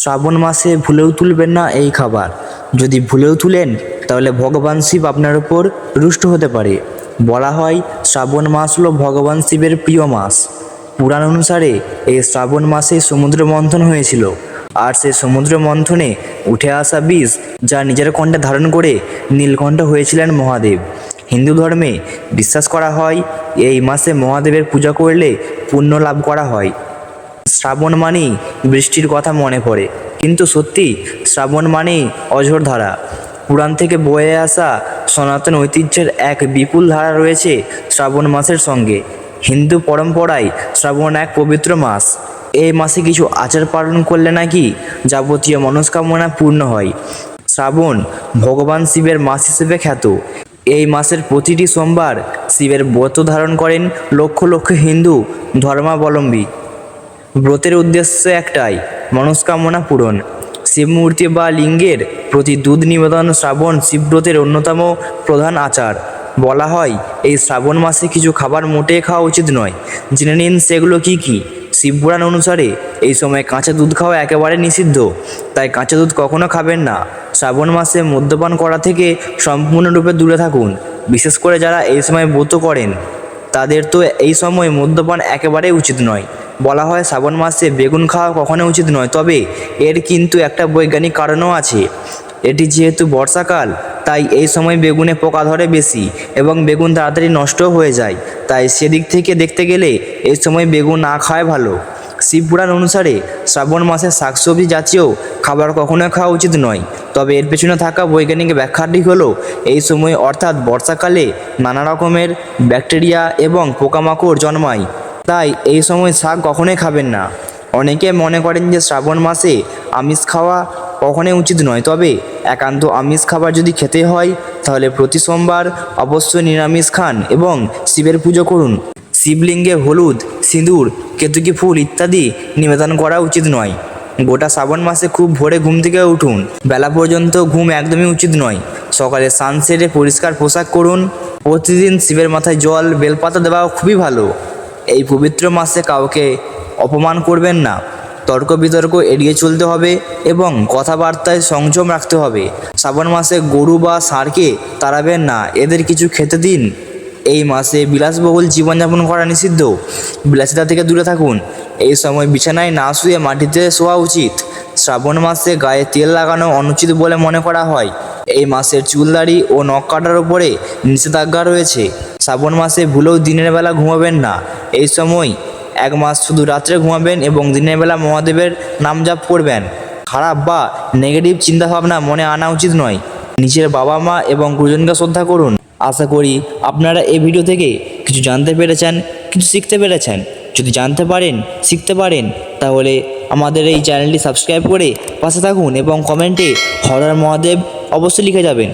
শ্রাবণ মাসে ভুলেও তুলবেন না এই খাবার। যদি ভুলেও তুলেন, তাহলে ভগবান শিব আপনার উপর রুষ্ট হতে পারে। বলা হয়, শ্রাবণ মাস হলো ভগবান শিবের প্রিয় মাস। পুরাণ অনুসারে এই শ্রাবণ মাসে সমুদ্র মন্থন হয়েছিল। আর সে সমুদ্র মন্থনে উঠে আসা বিষ যা নিজের কণ্ঠে ধারণ করে নীলকণ্ঠ হয়েছিলেন মহাদেব। হিন্দু ধর্মে বিশ্বাস করা হয়, এই মাসে মহাদেবের পূজা করলে পুণ্য লাভ করা হয়। শ্রাবণ মানেই বৃষ্টির কথা মনে পড়ে। কিন্তু সত্যি, শ্রাবণ মানেই অঝোর ধারা। পুরাণ থেকে বয়ে আসা সনাতন ঐতিহ্যের এক বিপুল ধারা রয়েছে শ্রাবণ মাসের সঙ্গে। হিন্দু পরম্পরায় শ্রাবণ এক পবিত্র মাস। এই মাসে কিছু আচার পালন করলে নাকি যাবতীয় মনস্কামনা পূর্ণ হয়। শ্রাবণ ভগবান শিবের মাস হিসেবে খ্যাত। এই মাসের প্রতিটি সোমবার শিবের ব্রত ধারণ করেন লক্ষ লক্ষ হিন্দু ধর্মাবলম্বী। ব্রতের উদ্দেশ্য একটাই, মনস্কামনা পূরণ। শিবমূর্তি বা লিঙ্গের প্রতি দুধ নিবেদন শ্রাবণ শিবব্রতের অন্যতম প্রধান আচার। বলা হয়, এই শ্রাবণ মাসে কিছু খাবার মোটে খাওয়া উচিত নয়। জেনে নিন সেগুলো কি কি। শিবপুরাণ অনুসারে, এই সময় কাঁচা দুধ খাওয়া একেবারে নিষিদ্ধ, তাই কাঁচা দুধ কখনো খাবেন না। শ্রাবণ মাসে মদ্যপান করা থেকে সম্পূর্ণরূপে দূরে থাকুন। বিশেষ করে যারা এই সময় ব্রত করেন, তাদের তো এই সময় মদ্যপান একেবারেই উচিত নয়। বলা হয় শ্রাবণ মাসে বেগুন খাওয়া কখনো উচিত নয়, তবে এর কিন্তু একটা বৈজ্ঞানিক কারণও আছে। এটি যেহেতু বর্ষাকাল, তাই এই সময় বেগুনে পোকা ধরে বেশি এবং বেগুন তাড়াতাড়ি নষ্টও হয়ে যায়। তাই সেদিক থেকে দেখতে গেলে এই সময় বেগুন না খাওয়াই ভালো। শিবপুরাণ অনুসারে শ্রাবণ মাসে শাকসবজি জাতীয় খাবার কখনো খাওয়া উচিত নয়। তবে এর পেছনে থাকা বৈজ্ঞানিক ব্যাখ্যাটি হলো, এই সময় অর্থাৎ বর্ষাকালে নানা রকমের ব্যাকটেরিয়া এবং পোকামাকড় জন্মায়। তাই এই সময় শাক কখনোই খাবেন না। অনেকে মনে করেন যে শ্রাবণ মাসে আমিষ খাওয়া কখনোই উচিত নয়, তবে একান্ত আমিষ খাবার যদি খেতে হয়, তাহলে প্রতি সোমবার অবশ্যই নিরামিষ খান এবং শিবের পুজো করুন। শিবলিঙ্গে হলুদ, সিঁদুর, কেতুকি ফুল ইত্যাদি নিবেদন করা উচিত নয়। গোটা শ্রাবণ মাসে খুব ভোরে ঘুম থেকে উঠুন। বেলা পর্যন্ত ঘুম একদমই উচিত নয়। সকালে সানসেটে পরিষ্কার পোশাক করুন। প্রতিদিন শিবের মাথায় জল, বেলপাতা দেওয়া খুবই ভালো। এই পবিত্র মাসে কাউকে অপমান করবেন না। তর্ক বিতর্ক এড়িয়ে চলতে হবে এবং কথাবার্তায় সংযম রাখতে হবে। শ্রাবণ মাসে গরু বা ষাঁড়কে তাড়াবেন না। এদের কিছু খেতে দিন। এই মাসে বিলাসবহুল জীবনযাপন করা নিষিদ্ধ। বিলাসিতা থেকে দূরে থাকুন। এই সময় বিছানায় না শুয়ে মাটিতে শোয়া উচিত। শ্রাবণ মাসে গায়ে তেল লাগানো অনুচিত বলে মনে করা হয়। এই মাসের চুলদাড়ি ও নখ কাটার উপরে নিষেধাজ্ঞা রয়েছে। শ্রাবণ মাসে ভুলেও দিনের বেলা ঘুমাবেন না। এই সময় এক মাস শুধু রাত্রে ঘুমাবেন এবং দিনের বেলা মহাদেবের নাম জাপ করবেন। খারাপ বা নেগেটিভ চিন্তাভাবনা মনে আনা উচিত নয়। নিজের বাবা মা এবং গুরুজনকে শ্রদ্ধা করুন। আশা করি আপনারা এই ভিডিও থেকে কিছু জানতে পেরেছেন, কিছু শিখতে পেরেছেন। যদি জানতে পারেন, শিখতে পারেন, তাহলে আমাদের এই চ্যানেলটি সাবস্ক্রাইব করে পাশে থাকুন এবং কমেন্টে হরার মহাদেব অবশ্যই লিখে যাবেন।